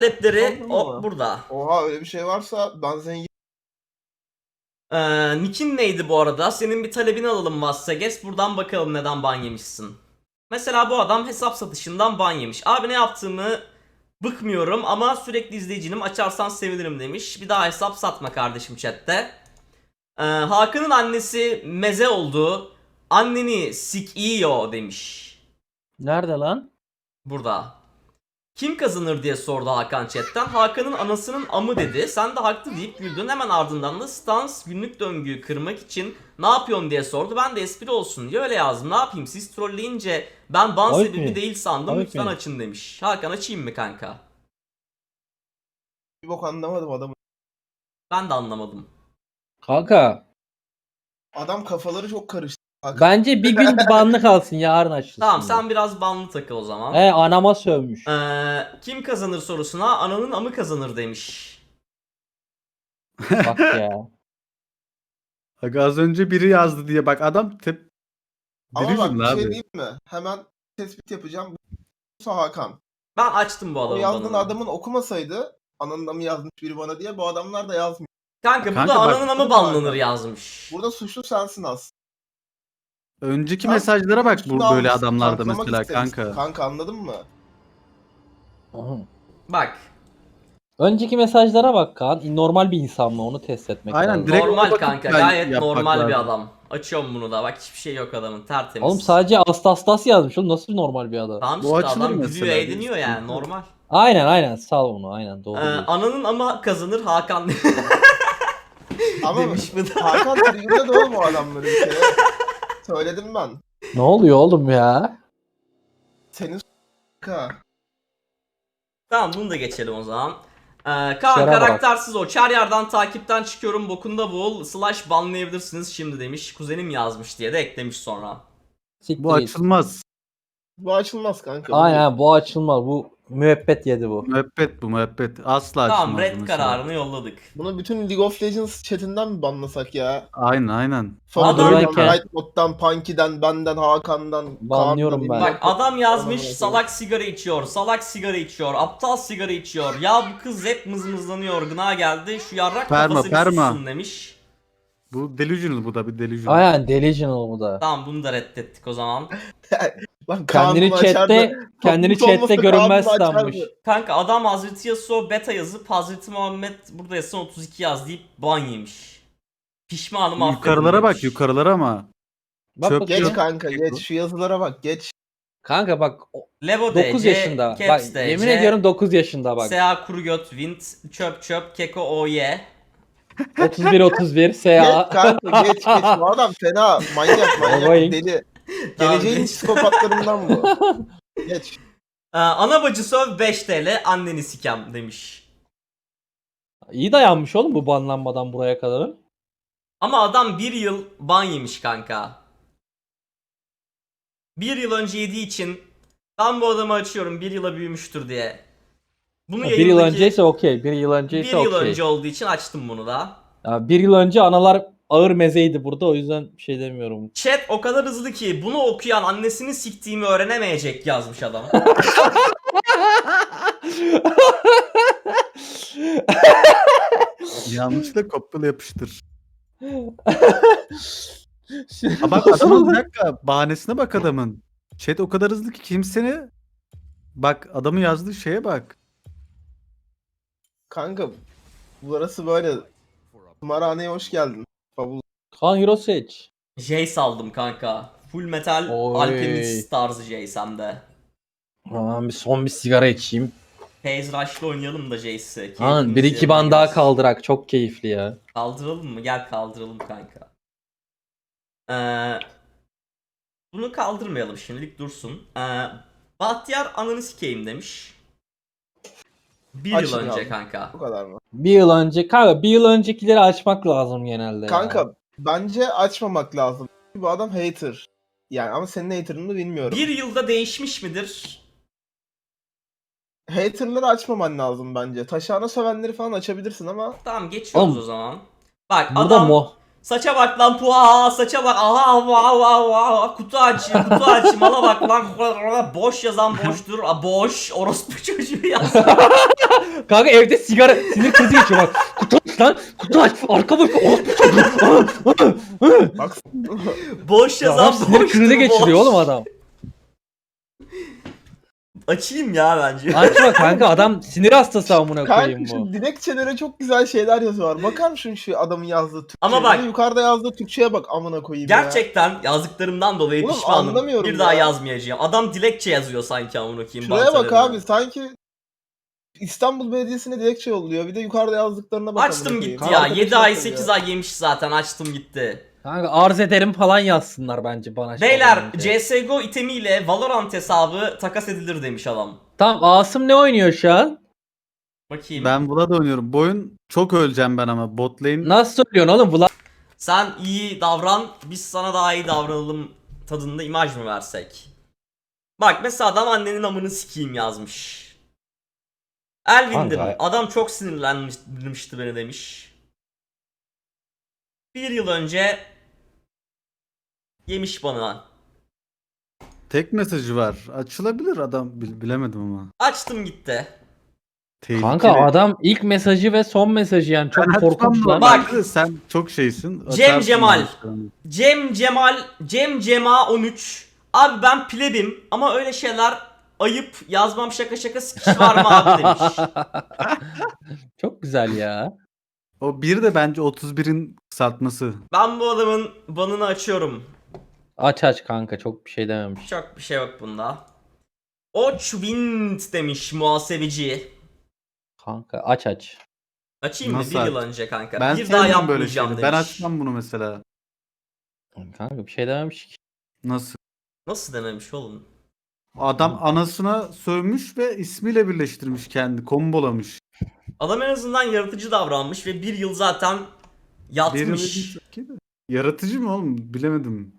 talepleri o burada. Oha öyle bir şey varsa ben zengin. Ee, Nick'in neydi bu arada? Senin bir talebini alalım Vassages. Buradan bakalım neden ban yemişsin. Mesela bu adam hesap satışından ban yemiş. Abi ne yaptığımı bıkmıyorum ama sürekli izleyicinim. Açarsan sevinirim demiş. Bir daha hesap satma kardeşim chatte. Ee, Hakan'ın annesi meze oldu. Anneni sik iyo demiş. Nerede lan? Burada. Kim kazanır diye sordu Hakan chatten. Hakan'ın anasının amı dedi. Sen de haklı deyip güldün. Hemen ardından da stans günlük döngüyü kırmak için ne yapıyorsun diye sordu. Ben de espri olsun diye öyle yazdım. Ne yapayım siz trolleyince ben ban Ayıp sebebi mi? değil sandım. Ayıp Lütfen mi? açın demiş. Hakan açayım mı kanka? Bir bok anlamadım adamı. Ben de anlamadım. Kanka Adam kafaları çok karıştı. Hakan. bence bir gün banlı kalsın yarın açılsın. Tamam sen biraz banlı takıl o zaman. He anama sövmüş. Ee, kim kazanır sorusuna ananın amı kazanır demiş. Bak ya. Bak az önce biri yazdı diye bak adam tep Ama bak Delusional bir abi. şey diyeyim mi? Hemen tespit yapacağım. Bu Hakan. Ben açtım bu O adamın yazdığın adamın okumasaydı ananın adamı yazmış biri bana diye bu adamlar da yazmıyor. Kanka bu Kanka da bak- ananın amı banlanır yazmış. Burada suçlu sensin aslında. Önceki Sen mesajlara bak bu böyle adamlarda mesela kanka. Kanka anladın mı? Aha. Bak Önceki mesajlara bak Kaan. Normal bir insan mı onu test etmek Aynen, lazım. direkt- normal ona bakıp kanka ben gayet yapmak normal bir lazım. adam. Açıyorum bunu da bak hiçbir şey yok adamın tertemiz. Oğlum sadece Astastas yazmış oğlum nasıl normal bir adam? Tamam Bu işte açılır adam mesela, gülüyor bir eğleniyor sıkıntı yani normal. Aynen aynen sal onu aynen doğru. Ee, diyorsun. ananın ama kazanır Hakan Ama demiş bu da. Hakan trigger'da da oğlum o adamları bir kere. Söyledim ben. Ne oluyor oğlum ya? Senin s**ka. Tamam bunu da geçelim o zaman. Ee, Kaan Şere karaktersiz o. Çar yerden takipten çıkıyorum bokunda bul. Slash banlayabilirsiniz şimdi demiş. Kuzenim yazmış diye de eklemiş sonra. Siktir Bu git. açılmaz. Bu açılmaz kanka. Aynen bu açılmaz. Bu müebbet yedi bu. Müebbet bu müebbet. Asla açılmaz. Tamam bu red mesela. kararını yolladık. Bunu bütün League of Legends chatinden mi banlasak ya? Aynen aynen. Favori'den, öyleyken- Right Mod'dan, Punky'den, benden, Hakan'dan, Banlıyorum Kaan'dan, ben. Bak adam yazmış salak sigara içiyor, salak sigara içiyor, aptal sigara içiyor. Ya bu kız hep mızmızlanıyor, gına geldi. Şu yarrak Perma, kafası bir perma. sussun demiş. Bu delusional bu da bir delusional. Aynen delusional bu da. Tamam bunu da reddettik o zaman. Lan Kendini chatte kendini chatte görünmez sanmış. Kanka adam Hazreti Yasuo beta yazıp Hazreti Muhammed burada yazsan 32 yaz deyip ban yemiş. Pişmanım affedin Yukarılara bak yukarılara ama. Bak Çöp. Geç kanka geç. Şu yazılara bak geç. Kanka bak Levo 9 DC, yaşında. Bak DC, yemin ediyorum 9 yaşında bak. SA Kurugöt, Vint, Çöp Çöp, Keko OY. 31 31 Geç SA. kanka geç geç. Bu adam fena. Manyak manyak. Deli. Geleceğin psikopatlarından bu. Geç. Ee, ana bacı söv 5 TL, anneni sikem demiş. İyi dayanmış oğlum bu banlanmadan buraya kadar. Ama adam bir yıl ban yemiş kanka. Bir yıl önce yediği için ben bu adamı açıyorum bir yıla büyümüştür diye. Bunu Bir yıl yayındaki- önceyse okey. Bir yıl bir önceyse yıl okey. önce olduğu için açtım bunu da. Ya bir yıl önce analar ağır mezeydi burada o yüzden bir şey demiyorum. Chat o kadar hızlı ki bunu okuyan annesini siktiğimi öğrenemeyecek yazmış adam. Yanlışlıkla kopyala yapıştır. Ha bak adamın bir dakika bahanesine bak adamın. Chat o kadar hızlı ki kimseni Bak adamın yazdığı şeye bak. Kanka burası böyle. Tımarhaneye hoş geldin. Kaan Hero seç. Jace aldım kanka. Full metal Oy. alpinist tarzı Jace hem de. Aman bir son bir sigara içeyim. Phase Rush'la oynayalım da Jace'i. Kaan bir iki ban daha kaldırak çok keyifli ya. Kaldıralım mı? Gel kaldıralım kanka. Ee, bunu kaldırmayalım şimdilik dursun. Ee, Bahtiyar ananı sikeyim demiş. Bir yıl Açın önce abi. kanka. Bu kadar mı? Bir yıl önce kanka bir yıl öncekileri açmak lazım genelde. Kanka bence açmamak lazım. Bu adam hater. Yani ama senin haterını bilmiyorum. Bir yılda değişmiş midir? Haterları açmaman lazım bence. Taşağına sövenleri falan açabilirsin ama Tamam geçiyoruz Oğlum, o zaman. Bak Burada adam mo Saça bak lan puha saça bak aha va va va kutu aç kutu aç mala bak lan boş yazan boştur Aa, boş orospu çocuğu yaz Kanka evde sigara sinir krizi geçiyor bak. Kutu aç lan. Kutu aç. Arka bak. Bak boş yazan sinir boştur krizi geçiriyor boş. oğlum adam. Açayım ya bence. Açma kanka adam sinir hastası amına koyayım kanka bu. şu dilekçelere çok güzel şeyler yazıyorlar. Bakar mısın şu adamın yazdığı Türkçe? Ama bak- Yukarıda yazdığı Türkçe'ye bak amına koyayım ya. Gerçekten yazdıklarımdan dolayı Oğlum, pişmanım. anlamıyorum Bir daha ya. yazmayacağım. Adam dilekçe yazıyor sanki amına koyayım. Şuraya bak bantalarına. abi sanki İstanbul Belediyesi'ne dilekçe yolluyor. Bir de yukarıda yazdıklarına bak. Açtım gitti ya. Arkadaş 7 ay yazıyor 8 ya. ay yemiş zaten açtım gitti. Kanka arz ederim falan yazsınlar bence bana. şey Beyler bence. CSGO itemiyle Valorant hesabı takas edilir demiş adam. Tamam Asım ne oynuyor şu an? Bakayım. Ben Vlad oynuyorum. Bu oyun çok öleceğim ben ama. Bot lane Nasıl söylüyorsun oğlum? Vlad Sen iyi davran, biz sana daha iyi davranalım tadında imaj mı versek? Bak mesela adam annenin amını sikeyim yazmış. Elvin'dim. Kanka. Adam çok sinirlenmişti beni demiş. Bir yıl önce yemiş bana. tek mesajı var. Açılabilir adam. Bil- bilemedim ama. Açtım gitti. Tehlikeli. Kanka adam ilk mesajı ve son mesajı yani çok Ben açmam korkunç lan. Bak. Sen çok şeysin. Cem Cemal. yani. Cem Cemal, Cem Cema 13. Abi ben plebim ama öyle şeyler ayıp yazmam şaka şaka sikiş var mı abi demiş. çok güzel ya. O bir de bence 31'in kısaltması. Ben bu adamın banını açıyorum. Aç aç kanka çok bir şey dememiş. Çok bir şey yok bunda. Oçwind demiş muhasebeci. Kanka aç aç. Açayım mı? Nasıl Bir yıl önce kanka. Ben bir daha sevmiyorum böyle yapmayacağım şeyleri. demiş. Ben açmam bunu mesela. Kanka bir şey dememiş ki. Nasıl? Nasıl dememiş oğlum? Adam anasına sövmüş ve ismiyle birleştirmiş kendi. Kombolamış. Adam en azından yaratıcı davranmış ve bir yıl zaten yatmış. Yaratıcı mı oğlum? Bilemedim.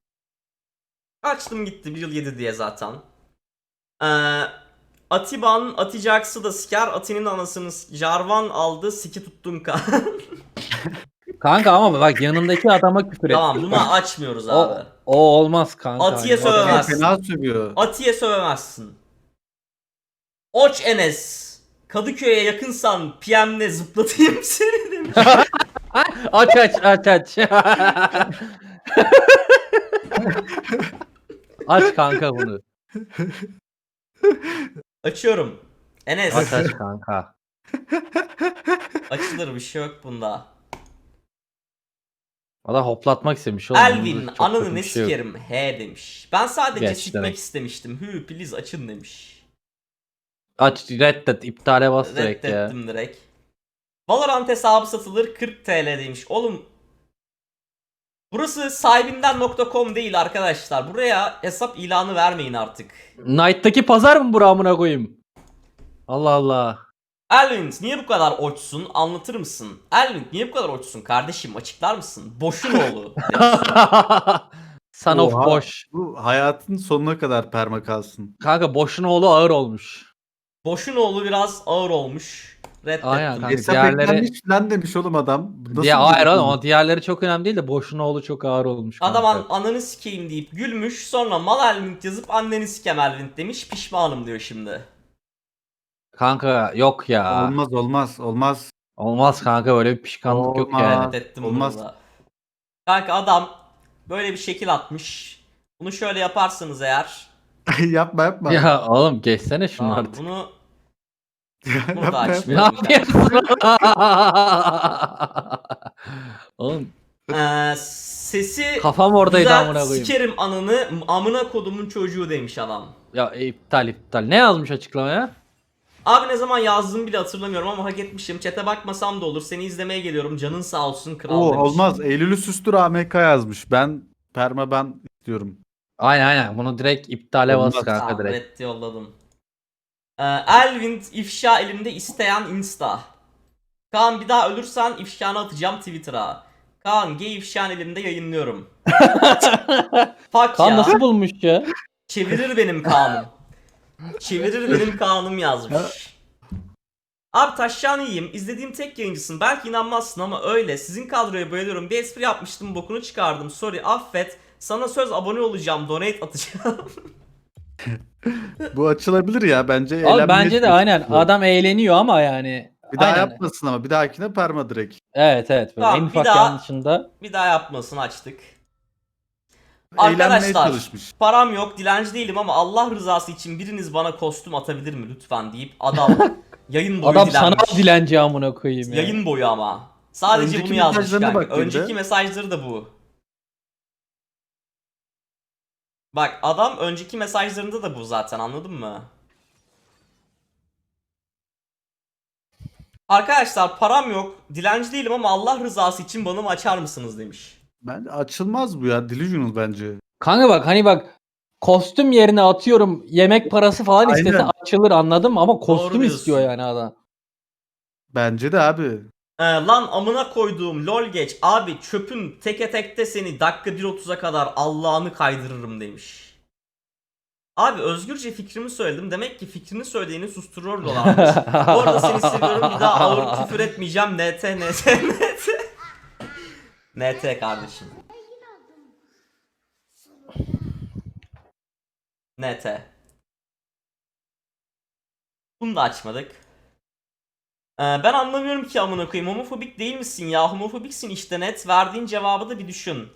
Açtım gitti bir yıl yedi diye zaten. Ee, Atiban atacaksı da siker Ati'nin anasını s- Jarvan aldı siki tuttun kan. Kanka ama bak yanındaki adama küfür et. tamam bunu açmıyoruz abi. O, o olmaz kanka. Atiye Hani Sövemezsin. Fena sövüyor. Atiye sövemezsin. Oç Enes. Kadıköy'e yakınsan PM'le zıplatayım seni demiş. Aç aç aç aç. Aç kanka bunu. Açıyorum. Enes. Aç aç kanka. Açılır bir şey yok bunda. Da hoplatmak istemiş oğlum. Elvin çok ananı kötü ne bir şey yok. sikerim he demiş. Ben sadece Geç sikmek demek. istemiştim. Hü please açın demiş. Aç reddet iptale bas direkt ya. Reddettim direkt. Valorant hesabı satılır 40 TL demiş. Oğlum Burası sahibinden.com değil arkadaşlar. Buraya hesap ilanı vermeyin artık. Knight'taki pazar mı bura amına koyayım? Allah Allah. Elvin niye bu kadar oçsun? Anlatır mısın? Elvin niye bu kadar oçsun kardeşim? Açıklar mısın? Boşun oğlu. Son of Oha. boş. Bu hayatın sonuna kadar perma kalsın. Kanka boşun oğlu ağır olmuş. Boşun oğlu biraz ağır olmuş. Reddettim. Aynen kanka. Hesap diğerleri- eklenmiş falan demiş oğlum adam. Nasıl Diye, hayır oğlum o diğerleri çok önemli değil de boşun oğlu çok ağır olmuş. Adam kanka. an- ananı sikeyim deyip gülmüş. Sonra mal Elvin yazıp anneni sikem Elvin demiş. Pişmanım diyor şimdi. Kanka yok ya. Olmaz olmaz olmaz. Olmaz kanka böyle bir pişkanlık yok Olmaz. yani. Reddettim Olmaz. bunu da. Kanka adam böyle bir şekil atmış. Bunu şöyle yaparsanız eğer. yapma yapma. Ya oğlum geçsene şunu Tamam, artık. bunu bunu da. Ne açmayalım. yapıyorsun? oğlum Ee, sesi kafam oradaydı güzel amına koyayım. sikerim ananı amına kodumun çocuğu demiş adam. Ya iptal iptal. Ne yazmış açıklamaya? Abi ne zaman yazdığımı bile hatırlamıyorum ama hak etmişim. Çete bakmasam da olur. Seni izlemeye geliyorum. Canın sağ olsun kral Oo, demiş. olmaz. Eylül'ü süstür AMK yazmış. Ben perma ben istiyorum. Aynen aynen. Bunu direkt iptale bas Olmaz. kanka Tamam, direkt. reddi yolladım. Ee, Elvin ifşa elimde isteyen insta. Kaan bir daha ölürsen ifşanı atacağım Twitter'a. Kaan gay ifşan elimde yayınlıyorum. Fuck Kan ya. nasıl bulmuş ya? Çevirir benim Kaan'ım. Çevirir benim Kaan'ım yazmış. Abi taşşağını yiyeyim. İzlediğim tek yayıncısın. Belki inanmazsın ama öyle. Sizin kadroya bayılıyorum. Bir espri yapmıştım bokunu çıkardım. Sorry affet. Sana söz abone olacağım. Donate atacağım. Bu açılabilir ya bence. Abi eğlenmeye bence de çalışıyor. aynen. Adam eğleniyor ama yani. Bir daha aynen. yapmasın ama bir dahakine perma direkt. Evet evet. Böyle Tamam, en bir ufak daha- yanlışında. bir daha yapmasın açtık. Eğlenmeye Arkadaşlar çalışmış. param yok dilenci değilim ama Allah rızası için biriniz bana kostüm atabilir mi lütfen deyip adam yayın boyu Adam sana dilenmiş. dilenci amına koyayım ya. Yayın boyu ama. Sadece Önceki bunu yazmış mesajlarına kanka. Önceki mesajları da bu. Bak adam önceki mesajlarında da bu zaten anladın mı? Arkadaşlar param yok. Dilenci değilim ama Allah rızası için bana mı açar mısınız demiş. Bence açılmaz bu ya. Delusional bence. Kanka bak hani bak kostüm yerine atıyorum yemek parası falan Aynen. istese açılır anladım ama kostüm diyorsun. istiyor yani adam. Bence de abi. Ee, lan amına koyduğum lol geç. Abi çöpün teke tekte seni dakika 1.30'a kadar Allah'ını kaydırırım demiş. Abi özgürce fikrimi söyledim. Demek ki fikrini söylediğini susturuyor dolarmış. Bu arada seni seviyorum. Bir daha ağır küfür etmeyeceğim. NT NT NT. NT kardeşim. NT. Bunu da açmadık. Ee, ben anlamıyorum ki amına koyayım. Homofobik değil misin ya? Homofobiksin işte net. Verdiğin cevabı da bir düşün.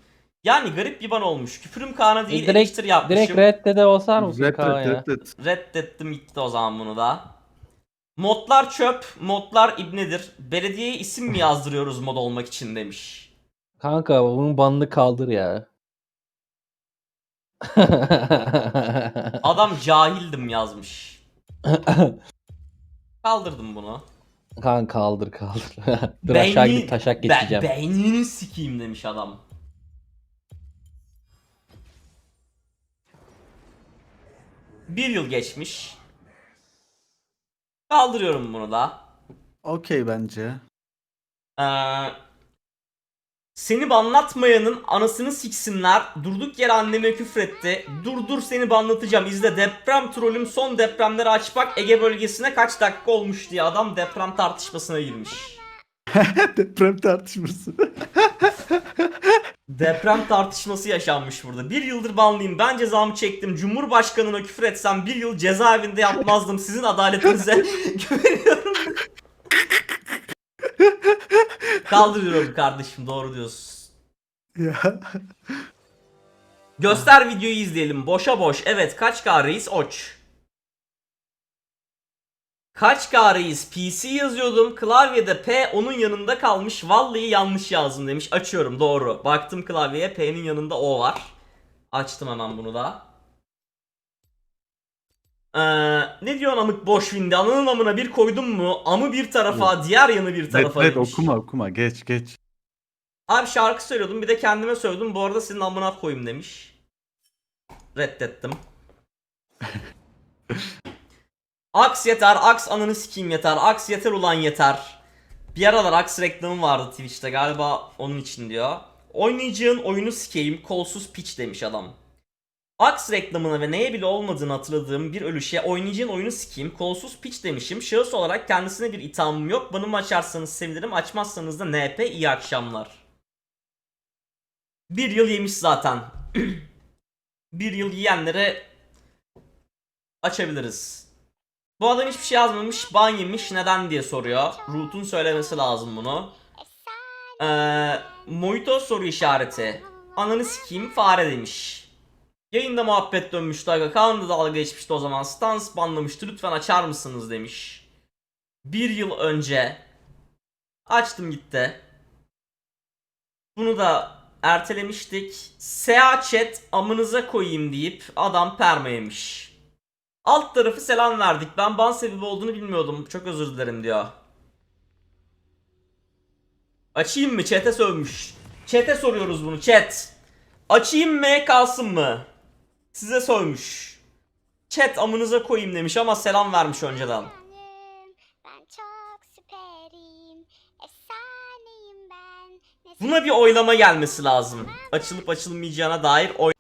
Yani garip bir ban olmuş. Küfürüm Kaan'a değil direkt eleştiri yapmışım. direkt reddede olsar mısın Red, Kaan red, ya? red, red. Reddettim gitti o zaman bunu da. Modlar çöp, modlar ibnedir. Belediyeye isim mi yazdırıyoruz mod olmak için demiş. Kanka bunun banını kaldır ya. Adam cahildim yazmış. Kaldırdım bunu. Kan kaldır kaldır. Dur aşağı gidip taşak geçeceğim. beynini sikeyim demiş adam. Bir yıl geçmiş. Kaldırıyorum bunu da. Okey bence. Ee, seni banlatmayanın anasını siksinler. Durduk yere anneme küfretti. Dur dur seni banlatacağım. İzle deprem trolüm son depremleri aç bak Ege bölgesine kaç dakika olmuş diye adam deprem tartışmasına girmiş. Deprem tartışması. Deprem tartışması yaşanmış burada. Bir yıldır banlıyım. Ben cezamı çektim. Cumhurbaşkanına küfür etsem bir yıl cezaevinde yapmazdım. Sizin adaletinize güveniyorum. Kaldırıyorum kardeşim doğru diyorsun. ya. Göster videoyu izleyelim. Boşa boş. Evet kaç K reis oç. Kaç K reis PC yazıyordum. Klavyede P onun yanında kalmış. Vallahi yanlış yazdım demiş. Açıyorum doğru. Baktım klavyeye P'nin yanında O var. Açtım hemen bunu da. Ee, ne diyorsun amık boş windi? Ananın amına bir koydum mu? Amı bir tarafa, diğer yanı bir tarafa red, demiş. okuma okuma geç geç. Abi şarkı söylüyordum bir de kendime söyledim. Bu arada senin amına koyayım demiş. Reddettim. Aks yeter, Aks ananı sikeyim yeter, Aks yeter ulan yeter. Bir aralar Aks reklamı vardı Twitch'te galiba onun için diyor. Oynayacağın oyunu sikeyim kolsuz piç demiş adam. Aks reklamına ve neye bile olmadığını hatırladığım bir ölüşe oynayacağın oyunu sikeyim kolsuz piç demişim. Şahıs olarak kendisine bir ithamım yok. Bana açarsanız sevinirim açmazsanız da NP iyi akşamlar. Bir yıl yemiş zaten. bir yıl yiyenlere açabiliriz. Bu adam hiçbir şey yazmamış, ban yemiş neden diye soruyor. Root'un söylemesi lazım bunu. Ee, Mojito soru işareti. Ananı sikeyim fare demiş. Yayında muhabbet dönmüştü aga. Kaan da dalga geçmişti o zaman. Stans banlamıştı. Lütfen açar mısınız demiş. Bir yıl önce. Açtım gitti. Bunu da ertelemiştik. Sea chat amınıza koyayım deyip adam perma yemiş. Alt tarafı selam verdik. Ben ban sebebi olduğunu bilmiyordum. Çok özür dilerim diyor. Açayım mı? Chat'e sövmüş. Chat'e soruyoruz bunu chat. Açayım mı kalsın mı? Size sövmüş. Chat amınıza koyayım demiş ama selam vermiş önceden. Buna bir oylama gelmesi lazım. Açılıp açılmayacağına dair oy